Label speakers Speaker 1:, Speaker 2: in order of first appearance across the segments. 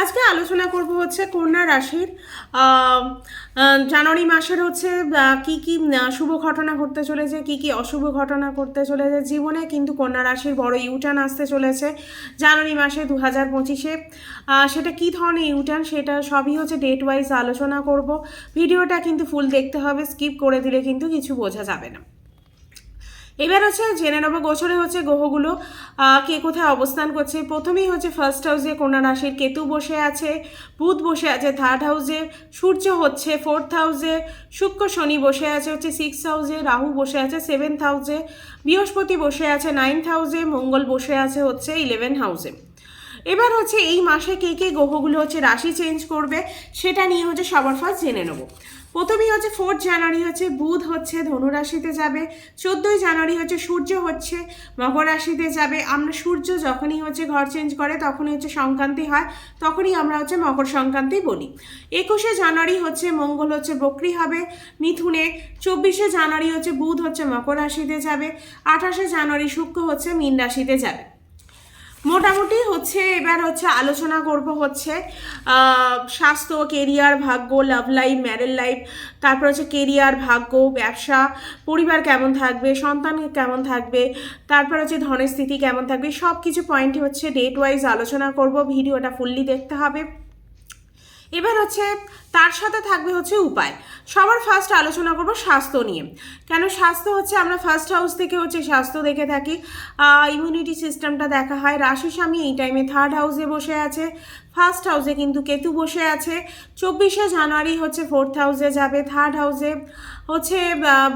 Speaker 1: আজকে আলোচনা করব হচ্ছে কন্যা রাশির। জানুয়ারি মাসের হচ্ছে কি কি শুভ ঘটনা ঘটতে চলেছে, কি কি অশুভ ঘটনা ঘটতে চলেছে। জীবনে কিন্তু কন্যা রাশির বড় ইউটার্ন আসতে চলেছে জানুয়ারি মাসে দু হাজার পঁচিশে সেটা কী ধরনের ইউটার্ন সেটা সবই হচ্ছে ডেট ওয়াইজ আলোচনা করব। ভিডিওটা কিন্তু ফুল দেখতে হবে স্কিপ করে দিলে কিন্তু কিছু বোঝা যাবে না। এবার আছে, জেনে নেব বছরে হচ্ছে গ্রহগুলো কে কোথায় অবস্থান করছে। প্রথমেই হচ্ছে ফার্স্ট হাউসে কন্যা রাশির কেতু বসে আছে, বুধ বসে আছে থার্ড হাউসে সূর্য হচ্ছে ফোর্থ হাউসে শুক্র শনি বসে আছে হচ্ছে সিক্স হাউসে রাহু বসে আছে সেভেন্থ হাউসে বৃহস্পতি বসে আছে নাইন্থ হাউসে মঙ্গল বসে আছে হচ্ছে ইলেভেন হাউসে এবার হচ্ছে এই মাসে কে কে গ্রহগুলো হচ্ছে রাশি চেঞ্জ করবে, সেটা নিয়ে হচ্ছে সবার ফার্স্ট জেনে নেব। প্রথমেই হচ্ছে ফোর্থ জানুয়ারি হচ্ছে বুধ হচ্ছে ধনুরাশিতে যাবে, চোদ্দোই জানুয়ারি হচ্ছে সূর্য হচ্ছে মকর রাশিতে যাবে। আমরা সূর্য যখনই হচ্ছে ঘর চেঞ্জ করে, তখনই হচ্ছে সংক্রান্তি হয়, তখনই আমরা হচ্ছে মকর সংক্রান্তি বলি। একুশে জানুয়ারি হচ্ছে মঙ্গল হচ্ছে বকরি হবে, মিথুনে চব্বিশে জানুয়ারি হচ্ছে বুধ হচ্ছে মকর রাশিতে যাবে, আঠাশে জানুয়ারি শুক্র হচ্ছে মীন রাশিতে যাবে। মোটামুটি হচ্ছে এবার হচ্ছে আলোচনা করব হচ্ছে স্বাস্থ্য কেরিয়ার ভাগ্য লাভ লাইফ ম্যারেল লাইফ তারপর হচ্ছে কেরিয়ার ভাগ্য, ব্যবসা, পরিবার কেমন থাকবে, সন্তান কেমন থাকবে, তারপর হচ্ছে ধনের স্থিতি কেমন থাকবে সব কিছু পয়েন্টই হচ্ছে ডেট ওয়াইজ আলোচনা করব, ভিডিওটা ফুললি দেখতে হবে। এবার হচ্ছে তার সাথে থাকবে হচ্ছে উপায়। সবার ফার্স্ট আলোচনা করব স্বাস্থ্য নিয়ে। কেন স্বাস্থ্য হচ্ছে, আমরা ফার্স্ট হাউস থেকে হচ্ছে স্বাস্থ্য দেখে থাকি। ইমিউনিটি সিস্টেমটা দেখা হয়। রাশি স্বামী এই টাইমে থার্ড হাউসে বসে আছে। ফার্স্ট হাউসে কিন্তু কেতু বসে আছে। চব্বিশে জানুয়ারি হচ্ছে ফোর্থ হাউসে যাবে থার্ড হাউসে হচ্ছে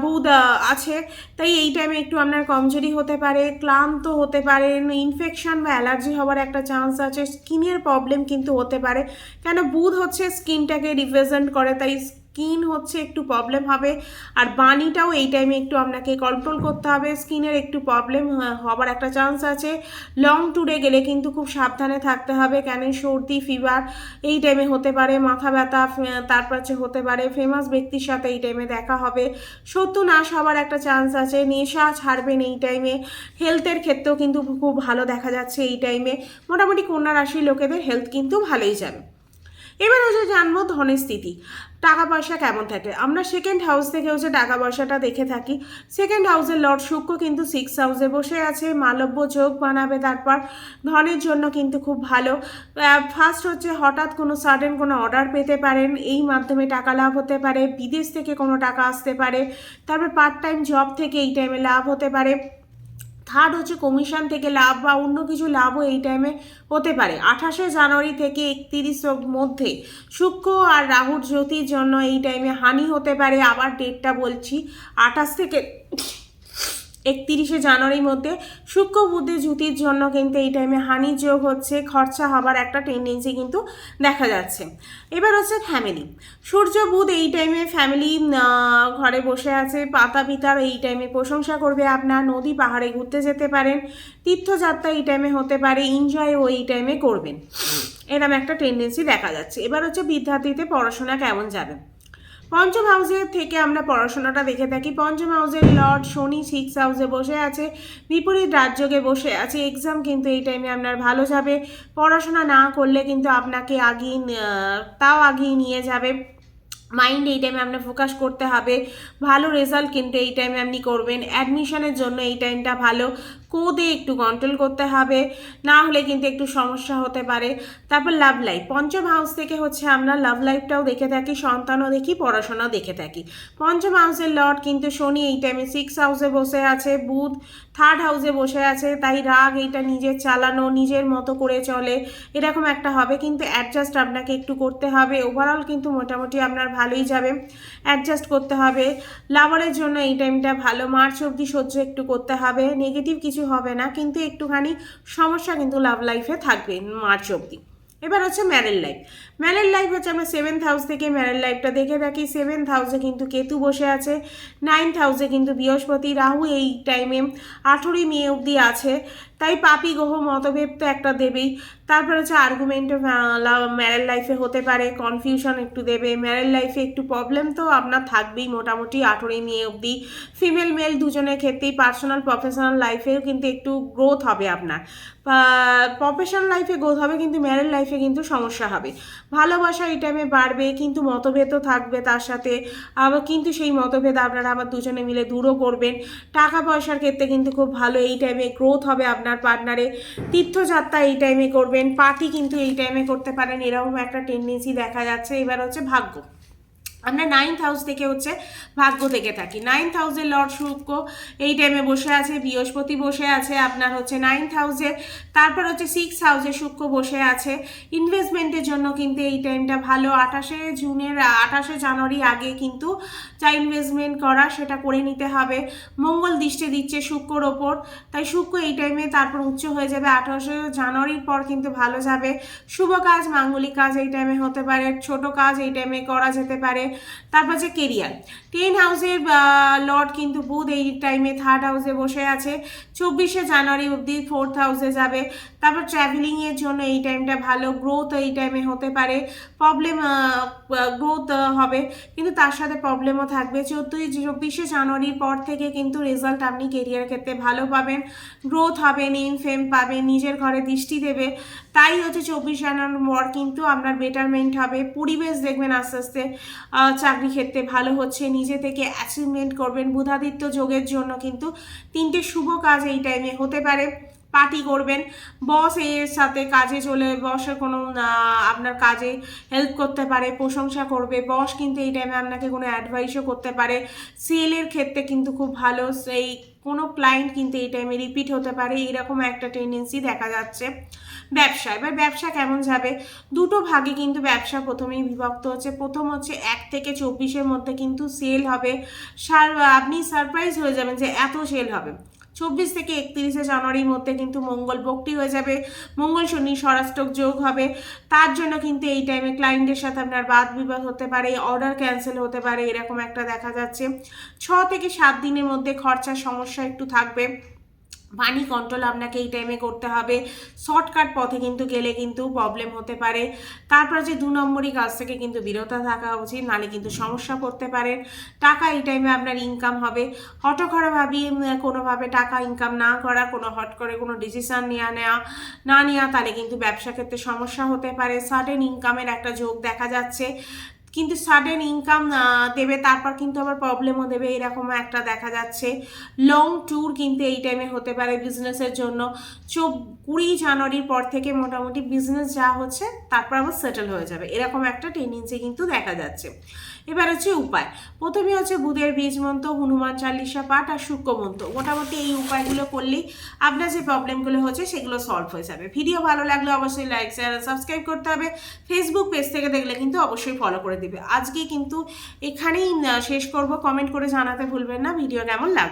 Speaker 1: বুধ আছে। তাই এই টাইমে একটু আপনার কমজোরি হতে পারে, ক্লান্ত হতে পারেন ইনফেকশন বা অ্যালার্জি হওয়ার একটা চান্স আছে স্কিনের প্রবলেম কিন্তু হতে পারে। কেন? বুধ হচ্ছে স্কিনটাকে রিপ্রেজেন্ট করে, তাই স্কিন হচ্ছে একটু প্রবলেম হবে। আর বাণীটাও এই টাইমে একটু আপনাকে কন্ট্রোল করতে হবে। স্কিনের একটু প্রবলেম হবার একটা চান্স আছে। লং ট্যুরে গেলে কিন্তু খুব সাবধানে থাকতে হবে। কেন? সর্দি ফিভার এই টাইমে হতে পারে। মাথা ব্যথা তারপর হচ্ছে হতে পারে। ফেমাস ব্যক্তির সাথে এই টাইমে দেখা হবে। সত্য নাশ হওয়ার একটা চান্স আছে। নেশা ছাড়বেন এই টাইমে হেলথের ক্ষেত্রেও কিন্তু খুব ভালো দেখা যাচ্ছে এই টাইমে মোটামুটি কন্যা রাশির লোকেদের হেলথ কিন্তু ভালোই যাবে। এবার হচ্ছে জানব ধনের স্থিতি। টাকা পয়সা কেমন থাকে? আমরা সেকেন্ড হাউস থেকে হচ্ছে টাকা পয়সাটা দেখে থাকি। সেকেন্ড হাউসের লর্ড শুক্র কিন্তু সিক্স হাউসে বসে আছে, মালব্য যোগ বানাবে তারপর। ধনের জন্য কিন্তু খুব ভালো। ফার্স্ট হচ্ছে হঠাৎ কোনো সাডেন কোনো অর্ডার পেতে পারেন, এই মাধ্যমে টাকা লাভ হতে পারে। বিদেশ থেকে কোনো টাকা আসতে পারে। তারপর পার্ট টাইম জব থেকে এই টাইমে লাভ হতে পারে। থার্ড হচ্ছে কমিশন থেকে লাভ বা অন্য কিছু লাভও এই টাইমে হতে পারে। আঠাশে জানুয়ারি থেকে একত্রিশ মধ্যে শুক্র আর রাহুর জ্যোতির জন্য এই টাইমে হানি হতে পারে। আবার ডেটটা বলছি আঠাশ থেকে একত্রিশে জানুয়ারির মধ্যে শুক্র বুদ্ধি জ্যোতির জন্য কিন্তু এই টাইমে হানি যোগ হচ্ছে, খরচা হবার একটা টেন্ডেন্সি কিন্তু দেখা যাচ্ছে। এবার হচ্ছে ফ্যামিলি সূর্য, বুধ এই টাইমে ফ্যামিলি ঘরে বসে আছে, পাতা পিতার এই টাইমে প্রশংসা করবে আপনার, নদী, পাহাড়ে ঘুরতে যেতে পারেন, তীর্থযাত্রা এই টাইমে হতে পারে এনজয়ও এই টাইমে করবেন। এরকম একটা টেন্ডেন্সি দেখা যাচ্ছে। এবার হচ্ছে বিদ্যার্থীতে পড়াশোনা কেমন যাবে? পঞ্চম হাউসের থেকে আমরা পড়াশোনাটা দেখে থাকি। পঞ্চম হাউসের লর্ড শনি সিক্স হাউসে বসে আছে, বিপরীত রাজ্যকে বসে আছে। এক্সাম কিন্তু এই টাইমে আপনার ভালো যাবে। পড়াশোনা না করলে কিন্তু আপনাকে আগিয়ে তাও আগিয়ে নিয়ে যাবে। মাইন্ড এই টাইমে আপনার ফোকাস করতে হবে। ভালো রেজাল্ট কিন্তু এই টাইমে আপনি করবেন। অ্যাডমিশনের জন্য এই টাইমটা ভালো। কোদে একটু কন্ট্রোল করতে হবে, না হলে কিন্তু একটু সমস্যা হতে পারে। তারপর লাভ লাইফ পঞ্চম হাউস থেকে হচ্ছে আমরা লাভ লাইফটাও দেখে থাকি, সন্তানও দেখি, পড়াশোনাও দেখে থাকি। পঞ্চম হাউসের লর্ড কিন্তু শনি এই টাইমে সিক্স হাউসে বসে আছে, বুধ থার্ড হাউসে বসে আছে, তাই রাগ এইটা নিজের চালানো, নিজের মতো করে চলে, এরকম একটা হবে। কিন্তু অ্যাডজাস্ট আপনাকে একটু করতে হবে ওভারঅল কিন্তু মোটামুটি আপনার ভালোই যাবে। অ্যাডজাস্ট করতে হবে। লাভারের জন্য এই টাইমটা ভালো, মার্চ অবধি সহ্য একটু করতে হবে। নেগেটিভ কিছু হবে না, কিন্তু একটুখানি সমস্যা কিন্তু লাভ লাইফে থাকবে মার্চ অবধি। এবার হচ্ছে ম্যারেল লাইফ ম্যারেল লাইফ হচ্ছে আমরা সেভেন্থ হাউস থেকে ম্যারেল লাইফটা দেখে থাকি। সেভেন্থ হাউসে কিন্তু কেতু বসে আছে নাইন্থ হাউসে কিন্তু বৃহস্পতি রাহু এই টাইমে আঠেরোই মে অবধি আছে। তাই পাপি গ্রহ মতভেদ তো একটা দেবেই। তারপর হচ্ছে আর্গুমেন্ট ম্যারেল লাইফে হতে পারে কনফিউশন একটু দেবে। ম্যারেল লাইফে একটু প্রবলেম তো আপনার থাকবেই মোটামুটি আঠেরোই নিয়ে অবধি। ফিমেল মেল দুজনের ক্ষেত্রেই পার্সোনাল প্রফেশনাল লাইফেও কিন্তু একটু গ্রোথ হবে আপনার। প্রফেশনাল লাইফে গ্রোথ হবে কিন্তু ম্যারেল লাইফে কিন্তু সমস্যা হবে। ভালোবাসা এই টাইমে বাড়বে, কিন্তু মতভেদও থাকবে তার সাথে। আবার কিন্তু সেই মতভেদ আপনারা আবার দুজনে মিলে দূরও করবেন। টাকা পয়সার ক্ষেত্রে কিন্তু খুব ভালো এই টাইমে গ্রোথ হবে আপনার। পার্টনারে তীর্থযাত্রা এই টাইমে করবেন পার্টি কিন্তু এই টাইমে করতে পারেন, এরকম একটা টেন্ডেন্সি দেখা যাচ্ছে। এবার হচ্ছে ভাগ্য। আমরা নাইন্থ হাউস থেকে হচ্ছে ভাগ্য থেকে থাকি। নাইন্থ হাউসের লর্ড শুক্র এই টাইমে বসে আছে, বৃহস্পতি বসে আছে, আপনার হচ্ছে নাইন্থ হাউসে তারপর হচ্ছে সিক্স হাউসে শুক্র বসে আছে। ইনভেস্টমেন্টের জন্য কিন্তু এই টাইমটা ভালো। আঠাশে জুনের, আঠাশে জানুয়ারি আগে কিন্তু যা ইনভেস্টমেন্ট করা সেটা করে নিতে হবে। মঙ্গল দৃষ্টি দিচ্ছে শুক্রর ওপর, তাই শুক্র এই টাইমে তারপর উচ্চ হয়ে যাবে। আঠাশে জানুয়ারির পর কিন্তু ভালো যাবে। শুভ কাজ, মাঙ্গলিক কাজ এই টাইমে হতে পারে। ছোট কাজ এই টাইমে করা যেতে পারে। তারপর যে কেরিয়ার। টেন হাউসের লর্ড কিন্তু বুধ এই টাইমে থার্ড হাউসে বসে আছে। চব্বিশে জানুয়ারি অবধি ফোর্থ হাউসে যাবে। তারপর ট্রাভেলিংয়ের জন্য এই টাইমটা ভালো গ্রোথ এই টাইমে হতে পারে প্রবলেম গ্রোথ হবে। কিন্তু তার সাথে প্রবলেমও থাকবে। চোদ্দোই চব্বিশে জানুয়ারির পর থেকে কিন্তু রেজাল্ট আপনি কেরিয়ার ক্ষেত্রে ভালো পাবেন। গ্রোথ হবে নেম ফেম পাবেন নিজের ঘরে দৃষ্টি দেবে। তাই হচ্ছে চব্বিশ জানুয়ারির পর কিন্তু আপনার বেটারমেন্ট হবে। পরিবেশ দেখবেন আস্তে আস্তে চাকরি ক্ষেত্রে ভালো হচ্ছে। নিজে থেকে অ্যাচিভমেন্ট করবেন। বুধাদিত্য যোগের জন্য কিন্তু তিনটে শুভ কাজ এই টাইমে হতে পারে। পার্টি করবেন। বস এর সাথে কাজে চলে, বসের কোনো আপনার কাজে হেল্প করতে পারে, প্রশংসা করবে। বস কিন্তু এই টাইমে আপনাকে কোনো অ্যাডভাইসও করতে পারে। সেলের ক্ষেত্রে কিন্তু খুব ভালো, সেই কোনো ক্লায়েন্ট কিন্তু এই টাইমে রিপিট হতে পারে। এরকম একটা টেন্ডেন্সি দেখা যাচ্ছে ব্যবসা। এবার ব্যবসা কেমন যাবে? দুটো ভাগে কিন্তু ব্যবসা প্রথমেই বিভক্ত হচ্ছে। প্রথম হচ্ছে এক থেকে চব্বিশের মধ্যে কিন্তু সেল হবে। সার, আপনি সারপ্রাইজ হয়ে যাবেন যে এত সেল হবে। চব্বিশ থেকে একত্রিশে জানুয়ারির মধ্যে কিন্তু মঙ্গল ভক্তি হয়ে যাবে। মঙ্গল শনি স্বরাষ্ট্রক যোগ হবে। তার জন্য কিন্তু এই টাইমে ক্লায়েন্টের সাথে আপনার বাদ বিবাদ হতে পারে অর্ডার ক্যান্সেল হতে পারে, এরকম একটা দেখা যাচ্ছে। ছ থেকে সাত দিনের মধ্যে খরচার সমস্যা একটু থাকবে। মানি কন্ট্রোল আপনাকে এই টাইমে করতে হবে। শর্টকাট পথে কিন্তু গেলে কিন্তু প্রবলেম হতে পারে। তারপর যে দু নম্বরই কাজ থেকে কিন্তু বিরত থাকা উচিত, নাহলে কিন্তু সমস্যা পড়তে পারেন টাকা এই টাইমে আপনার ইনকাম হবে। হটকরে ভাবি কোনোভাবে টাকা ইনকাম না করা, কোনো হট করে কোনো ডিসিশান নেওয়া নেওয়া না নেওয়া তাহলে কিন্তু ব্যবসা ক্ষেত্রে সমস্যা হতে পারে। সাডেন ইনকামের একটা যোগ দেখা যাচ্ছে। কিন্তু সাডেন ইনকাম দেবে, তারপর কিন্তু আবার প্রবলেমও দেবে। এরকম একটা দেখা যাচ্ছে। লং ট্যুর কিন্তু এই টাইমে হতে পারে বিজনেসের জন্য। চব কুড়ি জানুয়ারির পর থেকে মোটামুটি বিজনেস যা হচ্ছে, তারপর আবার সেটেল হয়ে যাবে। এরকম একটা টেন্ডেন্সি কিন্তু দেখা যাচ্ছে। এবার হচ্ছে উপায়। প্রথমে হচ্ছে বুধের বীজ মন্ত্র, হনুমান চালিশা পাঠ আর শুক্র মন্ত্র। মোটামুটি এই উপায়গুলো করলেই আপনার যে প্রবলেমগুলো হচ্ছে সেগুলো সলভ হয়ে যাবে। ভিডিও ভালো লাগলে অবশ্যই লাইক শেয়ার সাবস্ক্রাইব করতে হবে। ফেসবুক পেজ থেকে দেখলে কিন্তু অবশ্যই ফলো করে দিবে। আজকে কিন্তু এখানেই শেষ করব। কমেন্ট করে জানাতে ভুলবেন না। ভিডিও কেমন লাগবে